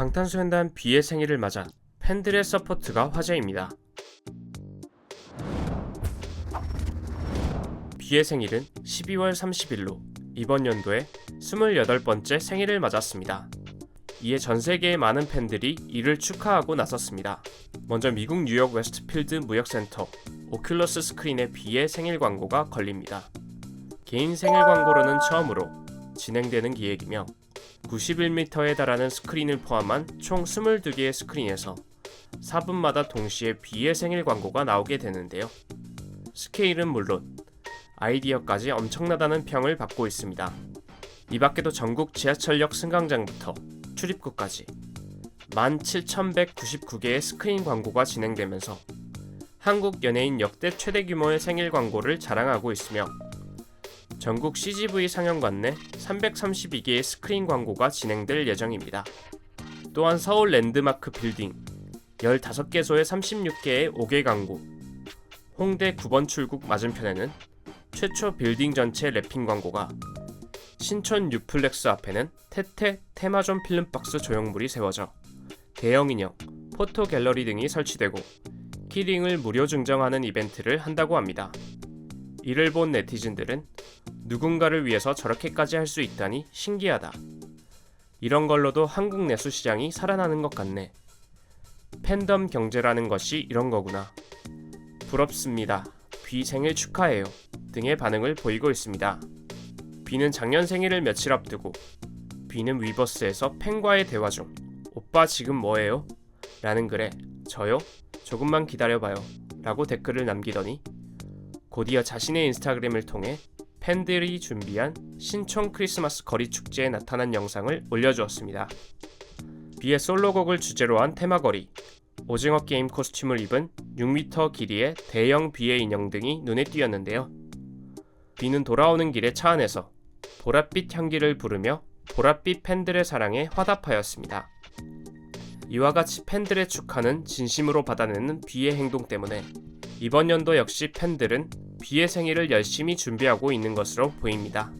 방탄소년단 B의 생일을 맞아 팬들의 서포트가 화제입니다. B의 생일은 12월 30일로 이번 연도에 28번째 생일을 맞았습니다. 이에 전 세계의 많은 팬들이 이를 축하하고 나섰습니다. 먼저 미국 뉴욕 웨스트필드 무역센터 오큘러스 스크린의 B의 생일 광고가 걸립니다. 개인 생일 광고로는 처음으로 진행되는 기획이며 91m에 달하는 스크린을 포함한 총 22개의 스크린에서 4분마다 동시에 B의 생일 광고가 나오게 되는데요. 스케일은 물론 아이디어까지 엄청나다는 평을 받고 있습니다. 이 밖에도 전국 지하철역 승강장부터 출입구까지 17,199개의 스크린 광고가 진행되면서 한국 연예인 역대 최대 규모의 생일 광고를 자랑하고 있으며 전국 CGV 상영관 내 332개의 스크린 광고가 진행될 예정입니다. 또한 서울 랜드마크 빌딩 15개소의 36개의 5개 광고, 홍대 9번 출국 맞은편에는 최초 빌딩 전체 랩핑 광고가, 신촌 유플렉스 앞에는 테테 테마존 필름박스 조형물이 세워져 대형 인형, 포토 갤러리 등이 설치되고 키링을 무료 증정하는 이벤트를 한다고 합니다. 이를 본 네티즌들은 누군가를 위해서 저렇게까지 할 수 있다니 신기하다. 이런 걸로도 한국 내수 시장이 살아나는 것 같네. 팬덤 경제라는 것이 이런 거구나. 부럽습니다. 비 생일 축하해요. 등의 반응을 보이고 있습니다. 비는 작년 생일을 며칠 앞두고 비는 위버스에서 팬과의 대화 중 오빠 지금 뭐해요? 라는 글에 저요? 조금만 기다려봐요. 라고 댓글을 남기더니 곧이어 자신의 인스타그램을 통해 팬들이 준비한 신촌 크리스마스 거리 축제에 나타난 영상을 올려주었습니다. 비의 솔로곡을 주제로 한 테마거리, 오징어 게임 코스튬을 입은 6m 길이의 대형 비의 인형 등이 눈에 띄었는데요. 비는 돌아오는 길에 차 안에서 보랏빛 향기를 부르며 보랏빛 팬들의 사랑에 화답하였습니다. 이와 같이 팬들의 축하는 진심으로 받아내는 비의 행동 때문에 이번 연도 역시 팬들은 비의 생일을 열심히 준비하고 있는 것으로 보입니다.